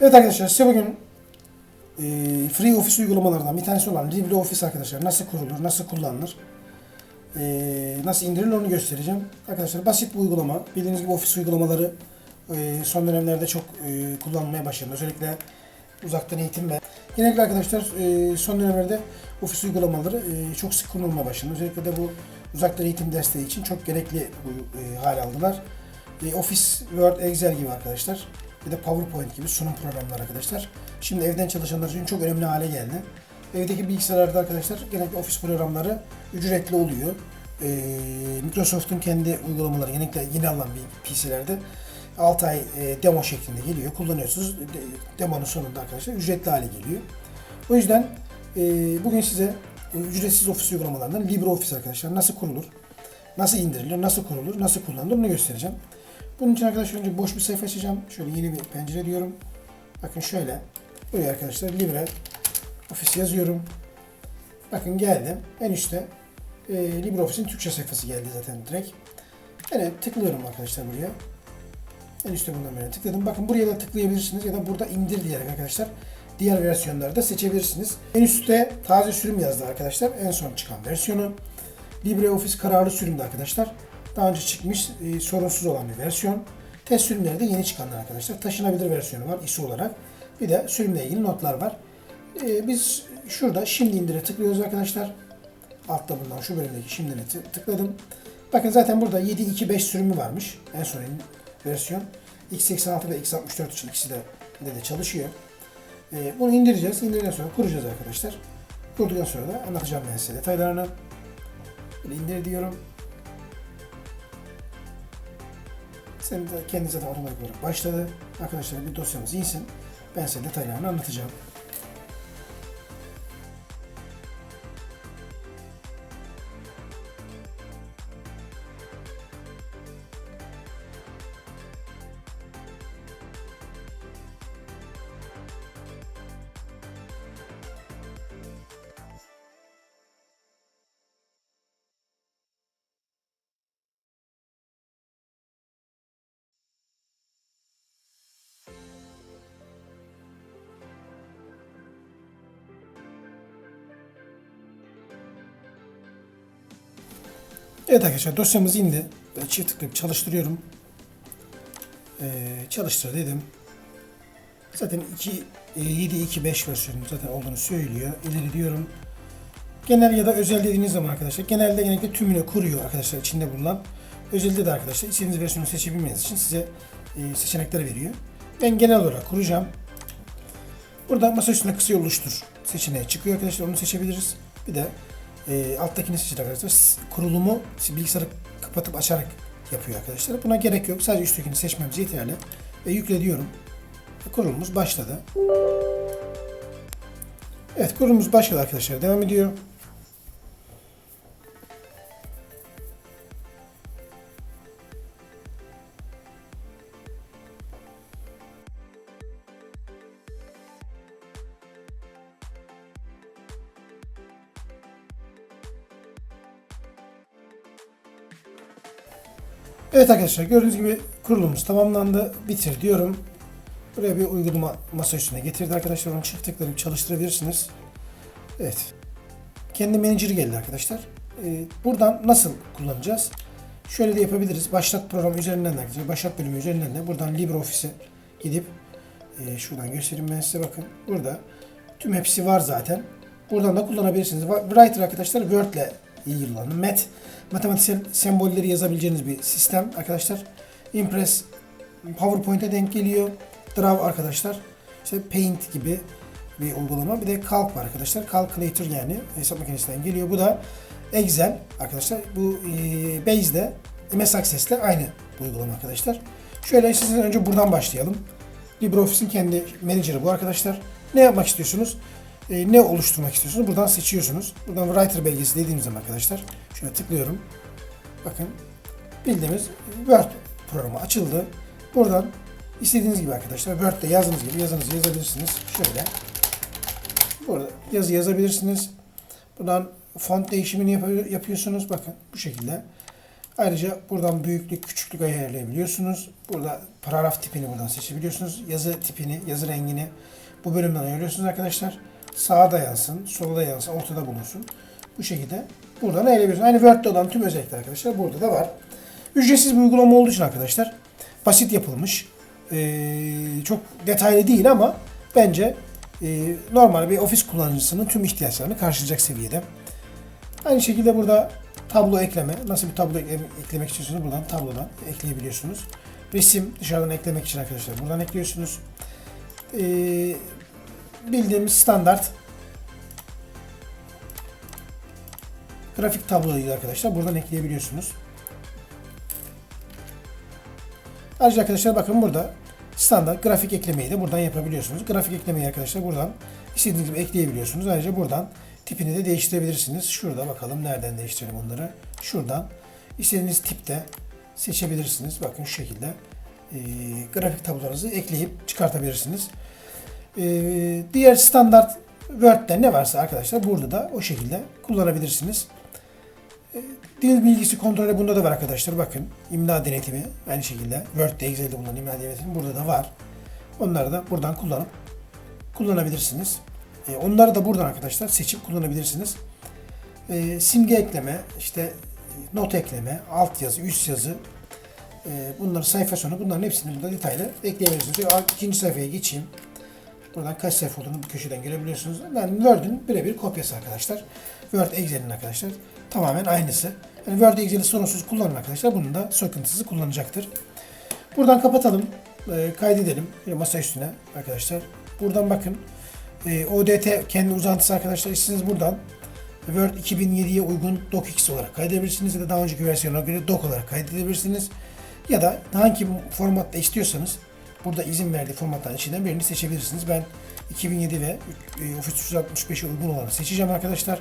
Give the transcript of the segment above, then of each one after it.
Evet arkadaşlar size bugün e, Free Office uygulamalarından bir tanesi olan LibreOffice arkadaşlar nasıl kurulur, nasıl kullanılır, e, nasıl indirilir onu göstereceğim. Arkadaşlar basit bir uygulama. Bildiğiniz gibi ofis uygulamaları e, son dönemlerde çok e, kullanılmaya başladı. Özellikle uzaktan eğitim ve genellikle arkadaşlar e, son dönemlerde ofis uygulamaları e, çok sık kullanılmaya başladı. Özellikle de bu uzaktan eğitim desteği için çok gerekli bu e, hale aldılar. E, Office, Word, Excel gibi arkadaşlar. Bir de PowerPoint gibi sunum programları arkadaşlar. Şimdi evden çalışanlar için çok önemli hale geldi. Evdeki bilgisayarlarda arkadaşlar genellikle ofis programları ücretli oluyor. Ee, Microsoft'un kendi uygulamaları genellikle yeni alınan bir PC'lerde 6 ay e, demo şeklinde geliyor. Kullanıyorsunuz. De- demonun sonunda arkadaşlar ücretli hale geliyor. O yüzden e, bugün size ücretsiz ofis uygulamalarından LibreOffice arkadaşlar nasıl kurulur, nasıl indirilir, nasıl kurulur, nasıl kullanılır onu göstereceğim. Bunun için arkadaşlar önce boş bir sayfa açacağım. Şöyle yeni bir pencere diyorum. Bakın şöyle. Buraya arkadaşlar Libre Office yazıyorum. Bakın geldi. En üstte e, LibreOffice'in Türkçe sayfası geldi zaten direkt. Yani tıklıyorum arkadaşlar buraya. En üstte bundan böyle tıkladım. Bakın buraya da tıklayabilirsiniz ya da burada indir diyerek arkadaşlar diğer versiyonları da seçebilirsiniz. En üstte taze sürüm yazdı arkadaşlar. En son çıkan versiyonu. LibreOffice kararlı sürümde arkadaşlar. Daha önce çıkmış e, sorunsuz olan bir versiyon. Test sürümleri de yeni çıkanlar arkadaşlar. Taşınabilir versiyonu var ISO olarak. Bir de sürümle ilgili notlar var. E, biz şurada şimdi indire tıklıyoruz arkadaşlar. Altta bundan şu bölümdeki şimdine tı- tıkladım. Bakın zaten burada 7.2.5 sürümü varmış. En son versiyon. x86 ve x64 için ikisi de, de, de çalışıyor. E, bunu indireceğiz. İndirdikten sonra kuracağız arkadaşlar. Kurduktan sonra da anlatacağım ben size detaylarını. İndir diyorum. Sen de kendi zaten otomatik olarak başladı. Arkadaşlar bir dosyamız insin. Ben size detaylarını anlatacağım. Evet arkadaşlar dosyamız indi. Böyle çift tıklayıp çalıştırıyorum. Ee, çalıştır dedim. Zaten 2 e, 7.2.5 versiyonu zaten olduğunu söylüyor. İleri diyorum. Genel ya da özel dediğiniz zaman arkadaşlar genelde genellikle tümünü kuruyor arkadaşlar içinde bulunan. Özelde de arkadaşlar istediğiniz versiyonu seçebilmeniz için size e, seçenekler veriyor. Ben genel olarak kuracağım. Burada masa üstünde kısa oluştur seçeneği çıkıyor arkadaşlar. Onu seçebiliriz. Bir de e, alttakini seçeceğiz arkadaşlar. Kurulumu bilgisayarı kapatıp açarak yapıyor arkadaşlar. Buna gerek yok. Sadece üsttekini seçmemiz yeterli. Ve yükle diyorum. Kurulumuz başladı. Evet kurulumuz başladı arkadaşlar. Devam ediyor. Evet arkadaşlar gördüğünüz gibi kurulumumuz tamamlandı. Bitir diyorum. Buraya bir uygulama masa üstüne getirdi arkadaşlar. Onu çift çalıştırabilirsiniz. Evet. Kendi menajeri geldi arkadaşlar. Ee, buradan nasıl kullanacağız? Şöyle de yapabiliriz. Başlat program üzerinden de arkadaşlar. Başlat bölümü üzerinden de buradan LibreOffice'e gidip e, şuradan göstereyim ben size bakın. Burada tüm hepsi var zaten. Buradan da kullanabilirsiniz. Writer arkadaşlar Word ilgili olan. Mat matematiksel sembolleri yazabileceğiniz bir sistem arkadaşlar. Impress PowerPoint'e denk geliyor. Draw arkadaşlar. İşte Paint gibi bir uygulama. Bir de Calc var arkadaşlar. Calculator yani hesap makinesinden geliyor. Bu da Excel arkadaşlar. Bu e, Base'de MS Access'le aynı bu uygulama arkadaşlar. Şöyle isterseniz önce buradan başlayalım. LibreOffice'in kendi menajeri bu arkadaşlar. Ne yapmak istiyorsunuz? E, ne oluşturmak istiyorsunuz? Buradan seçiyorsunuz. Buradan Writer belgesi dediğimiz zaman arkadaşlar şöyle tıklıyorum. Bakın bildiğimiz Word programı açıldı. Buradan istediğiniz gibi arkadaşlar Word'de yazdığınız gibi yazınızı yazabilirsiniz. Şöyle. Burada yazı yazabilirsiniz. Buradan font değişimini yapıyor- yapıyorsunuz. Bakın bu şekilde. Ayrıca buradan büyüklük, küçüklük ayarlayabiliyorsunuz. Burada paragraf tipini buradan seçebiliyorsunuz. Yazı tipini, yazı rengini bu bölümden ayarlıyorsunuz arkadaşlar. Sağda yansın, solda yansın, ortada bulunsun. Bu şekilde buradan ayarlayabiliyorsunuz. Aynı Word'de olan tüm özellikler arkadaşlar burada da var. Ücretsiz bir uygulama olduğu için arkadaşlar basit yapılmış. Ee, çok detaylı değil ama bence e, normal bir ofis kullanıcısının tüm ihtiyaçlarını karşılayacak seviyede. Aynı şekilde burada tablo ekleme. Nasıl bir tablo ekle- eklemek istiyorsanız buradan tablodan ekleyebiliyorsunuz. Resim dışarıdan eklemek için arkadaşlar buradan ekliyorsunuz. Ee, bildiğimiz standart grafik tabloyu arkadaşlar buradan ekleyebiliyorsunuz. Ayrıca arkadaşlar bakın burada standart grafik eklemeyi de buradan yapabiliyorsunuz. Grafik eklemeyi arkadaşlar buradan istediğiniz gibi ekleyebiliyorsunuz. Ayrıca buradan tipini de değiştirebilirsiniz. Şurada bakalım nereden değiştirelim onları. Şuradan istediğiniz tipte seçebilirsiniz. Bakın şu şekilde e, grafik tablolarınızı ekleyip çıkartabilirsiniz. E, diğer standart Word'de ne varsa arkadaşlar burada da o şekilde kullanabilirsiniz. E, Dil bilgisi kontrolü bunda da var arkadaşlar. Bakın imla denetimi aynı şekilde Word'de, Excel'de bulunan imla denetimi burada da var. Onları da buradan kullanıp kullanabilirsiniz. E, onları da buradan arkadaşlar seçip kullanabilirsiniz. Simge ekleme, işte not ekleme, alt yazı, üst yazı, e, bunları sayfa sonu bunların hepsini burada detaylı ekleyebilirsiniz. İkinci sayfaya geçeyim. Buradan kaç sayfa olduğunu bu köşeden görebiliyorsunuz. Yani Word'ün birebir kopyası arkadaşlar. Word, Excel'in arkadaşlar tamamen aynısı. Yani Word, Excel'i sorunsuz kullanın arkadaşlar. Bunun da sıkıntısız kullanacaktır. Buradan kapatalım. E, kaydedelim. Masa üstüne arkadaşlar. Buradan bakın. E, ODT kendi uzantısı arkadaşlar. İsterseniz buradan Word 2007'ye uygun docx olarak kaydedebilirsiniz ya da daha önceki versiyona göre doc olarak kaydedebilirsiniz. Ya da hangi formatta istiyorsanız burada izin verdiği formatların içinden birini seçebilirsiniz. Ben 2007 ve e, Office 365'e uygun olanı seçeceğim arkadaşlar.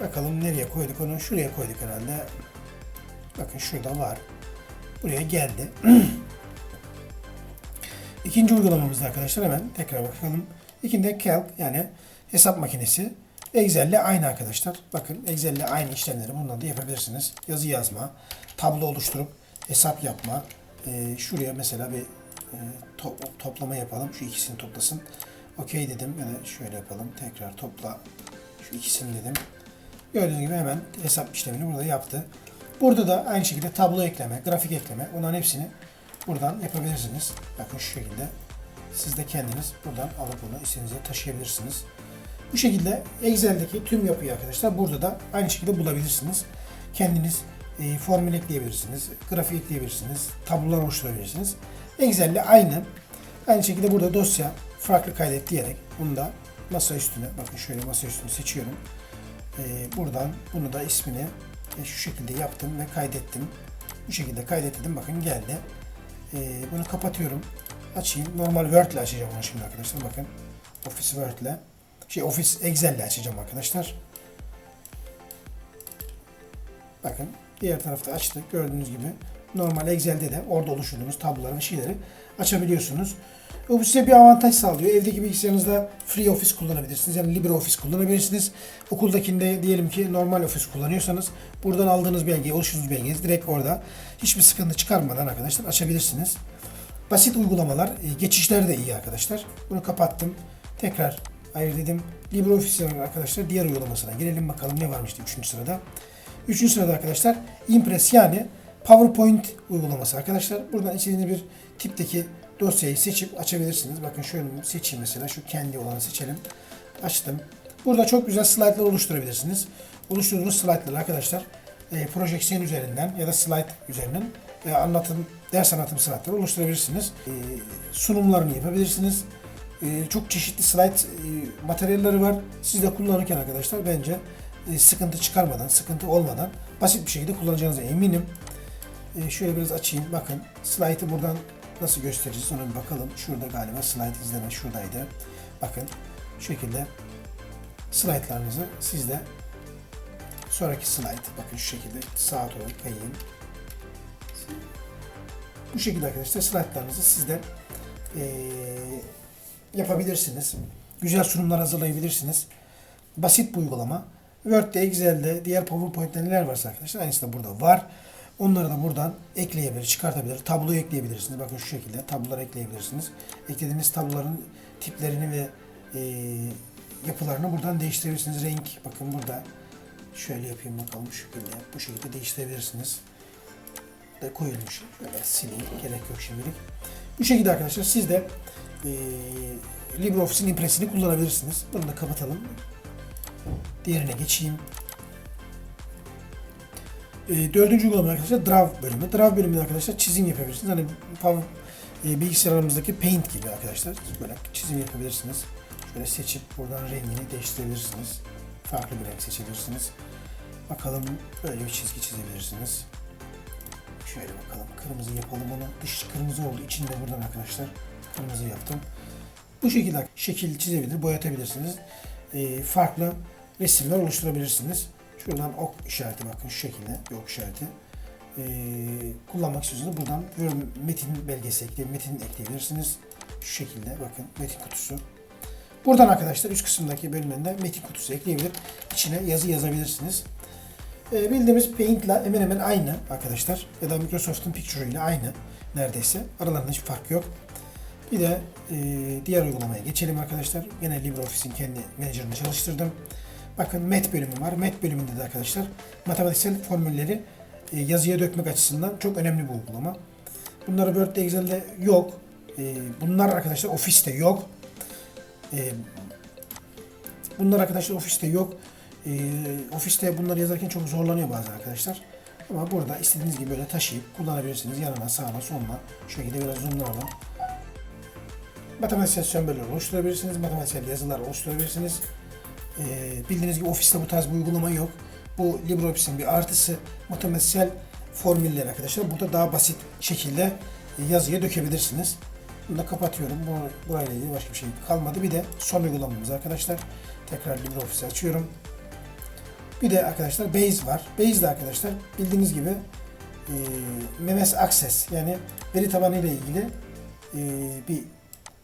Bakalım nereye koyduk onu? Şuraya koyduk herhalde. Bakın şurada var. Buraya geldi. İkinci uygulamamızda arkadaşlar hemen tekrar bakalım. İkinde Calc yani hesap makinesi. Excel ile aynı arkadaşlar. Bakın Excel ile aynı işlemleri bundan da yapabilirsiniz. Yazı yazma, tablo oluşturup hesap yapma. Ee, şuraya mesela bir e, to- toplama yapalım. Şu ikisini toplasın. Okey dedim. Ya şöyle yapalım. Tekrar topla. Şu ikisini dedim. Gördüğünüz gibi hemen hesap işlemini burada yaptı. Burada da aynı şekilde tablo ekleme, grafik ekleme onların hepsini buradan yapabilirsiniz. Bakın şu şekilde. Siz de kendiniz buradan alıp onu istediğinize taşıyabilirsiniz. Bu şekilde Excel'deki tüm yapıyı arkadaşlar burada da aynı şekilde bulabilirsiniz. Kendiniz e, formül ekleyebilirsiniz, grafik ekleyebilirsiniz, tablolar oluşturabilirsiniz. Excel ile aynı. Aynı şekilde burada dosya farklı kaydet diyerek bunu da masa üstüne, bakın şöyle masa üstünü seçiyorum. E, buradan bunu da ismini e, şu şekilde yaptım ve kaydettim. Bu şekilde kaydettim. Bakın geldi. E, bunu kapatıyorum. Açayım. Normal Word ile açacağım onu şimdi arkadaşlar. Bakın. Office Word ile. Şey Office Excel ile açacağım arkadaşlar. Bakın diğer tarafta açtık. Gördüğünüz gibi normal Excel'de de orada oluşturduğunuz tabloları şeyleri açabiliyorsunuz. Bu size bir avantaj sağlıyor. Evdeki bilgisayarınızda Free Office kullanabilirsiniz. Yani LibreOffice kullanabilirsiniz. Okuldakinde diyelim ki normal Office kullanıyorsanız buradan aldığınız belgeyi, oluşturduğunuz belgeyi direkt orada hiçbir sıkıntı çıkarmadan arkadaşlar açabilirsiniz. Basit uygulamalar, e, geçişler de iyi arkadaşlar. Bunu kapattım. Tekrar ayır dedim. LibreOffice'in arkadaşlar diğer uygulamasına gelelim bakalım ne varmıştı 3. sırada. 3. sırada arkadaşlar Impress yani PowerPoint uygulaması arkadaşlar. Buradan istediğiniz bir tipteki dosyayı seçip açabilirsiniz. Bakın şöyle seçeyim mesela. Şu kendi olanı seçelim. Açtım. Burada çok güzel slaytlar oluşturabilirsiniz. Oluşturduğunuz slaytları arkadaşlar e, projeksiyon üzerinden ya da slide üzerinden e, anlatım, ders anlatım slaytları oluşturabilirsiniz. E, sunumlarını yapabilirsiniz. E, çok çeşitli slide e, materyalleri var. Siz de kullanırken arkadaşlar bence sıkıntı çıkarmadan, sıkıntı olmadan basit bir şekilde kullanacağınıza eminim. E, şöyle biraz açayım. Bakın slide'ı buradan nasıl göstereceğiz ona bir bakalım. Şurada galiba slide izleme şuradaydı. Bakın şu şekilde slaytlarınızı siz de sonraki slide bakın şu şekilde sağa doğru kayayım. Bu şekilde arkadaşlar slaytlarınızı siz de e, yapabilirsiniz. Güzel sunumlar hazırlayabilirsiniz. Basit bir uygulama Word'de, Excel'de, diğer PowerPoint'te neler varsa arkadaşlar aynısı da burada var. Onları da buradan ekleyebilir, çıkartabilir. Tablo ekleyebilirsiniz. Bakın şu şekilde tablolar ekleyebilirsiniz. Eklediğiniz tabloların tiplerini ve e, yapılarını buradan değiştirebilirsiniz. Renk bakın burada şöyle yapayım bakalım şu şekilde. Bu şekilde değiştirebilirsiniz. Da koyulmuş. Şöyle sileyim. Gerek yok şimdilik. Bu şekilde arkadaşlar siz de e, LibreOffice'in impresini kullanabilirsiniz. Bunu da kapatalım. Diğerine geçeyim. E, dördüncü uygulama arkadaşlar Draw bölümü. Draw bölümünde arkadaşlar çizim yapabilirsiniz. Hani Power, e, bilgisayarımızdaki Paint gibi arkadaşlar. Böyle çizim yapabilirsiniz. Şöyle seçip buradan rengini değiştirebilirsiniz. Farklı bir renk seçebilirsiniz. Bakalım böyle bir çizgi çizebilirsiniz. Şöyle bakalım kırmızı yapalım onu. Dış kırmızı oldu. İçinde buradan arkadaşlar kırmızı yaptım. Bu şekilde şekil çizebilir, boyatabilirsiniz. E, farklı resimler oluşturabilirsiniz. Şuradan ok işareti bakın şu şekilde bir ok işareti. E, kullanmak istiyorsanız buradan metin belgesi ekleyebilirsiniz. Metin ekleyebilirsiniz. Şu şekilde bakın metin kutusu. Buradan arkadaşlar üst kısımdaki bölümünde metin kutusu ekleyebilir. İçine yazı yazabilirsiniz. E, bildiğimiz Paint ile hemen hemen aynı arkadaşlar. Ya da Microsoft'un Picture ile aynı neredeyse. Aralarında hiç fark yok. Bir de e, diğer uygulamaya geçelim arkadaşlar. Yine LibreOffice'in kendi menajerini çalıştırdım. Bakın MET bölümü var. MET bölümünde de arkadaşlar matematiksel formülleri e, yazıya dökmek açısından çok önemli bir uygulama. Bunları Word'de, Excel'de yok. E, bunlar arkadaşlar Office'te yok. E, bunlar arkadaşlar Office'te yok. E, Office'te bunları yazarken çok zorlanıyor bazı arkadaşlar. Ama burada istediğiniz gibi böyle taşıyıp kullanabilirsiniz. Yanına, sağına, soluna. Şu şekilde biraz zoomlayalım. Matematiksel semboller oluşturabilirsiniz. Matematiksel yazılar oluşturabilirsiniz. Ee, bildiğiniz gibi ofiste bu tarz bir uygulama yok. Bu LibreOffice'in bir artısı matematiksel formüller arkadaşlar. Burada daha basit şekilde yazıya dökebilirsiniz. Bunu da kapatıyorum. Bu, burayla ilgili başka bir şey kalmadı. Bir de son uygulamamız arkadaşlar. Tekrar LibreOffice'i açıyorum. Bir de arkadaşlar Base var. Base de arkadaşlar bildiğiniz gibi e, MMS Access yani veri tabanı ile ilgili e, bir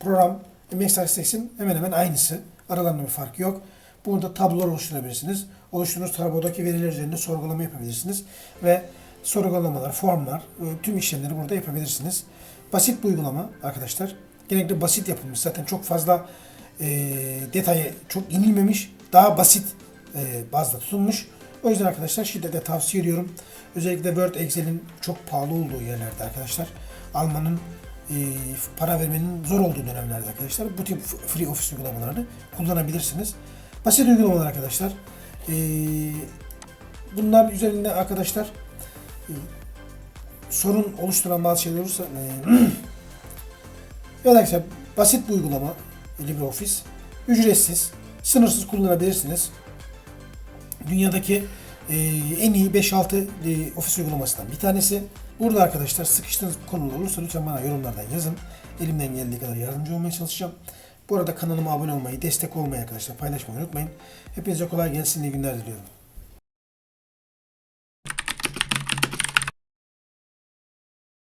program. MX Access'in hemen hemen aynısı. Aralarında bir fark yok. Burada tablolar oluşturabilirsiniz. Oluşturduğunuz tablodaki veriler üzerinde sorgulama yapabilirsiniz. Ve sorgulamalar, formlar, e, tüm işlemleri burada yapabilirsiniz. Basit bir uygulama arkadaşlar. Genellikle basit yapılmış. Zaten çok fazla e, detaya çok inilmemiş. Daha basit e, bazda tutulmuş. O yüzden arkadaşlar şiddetle tavsiye ediyorum. Özellikle Word, Excel'in çok pahalı olduğu yerlerde arkadaşlar. Almanın e, para vermenin zor olduğu dönemlerde arkadaşlar bu tip free office uygulamalarını kullanabilirsiniz. Basit uygulamalar arkadaşlar. E, bunlar üzerinde arkadaşlar e, sorun oluşturan bazı şeyler olursa e, evet arkadaşlar basit bir uygulama LibreOffice. Ücretsiz, sınırsız kullanabilirsiniz. Dünyadaki e, en iyi 5-6 e, ofis uygulamasından bir tanesi. Burada arkadaşlar sıkıştığınız konular olursa lütfen bana yorumlardan yazın. Elimden geldiği kadar yardımcı olmaya çalışacağım. Bu arada kanalıma abone olmayı, destek olmayı arkadaşlar paylaşmayı unutmayın. Hepinize kolay gelsin, iyi günler diliyorum.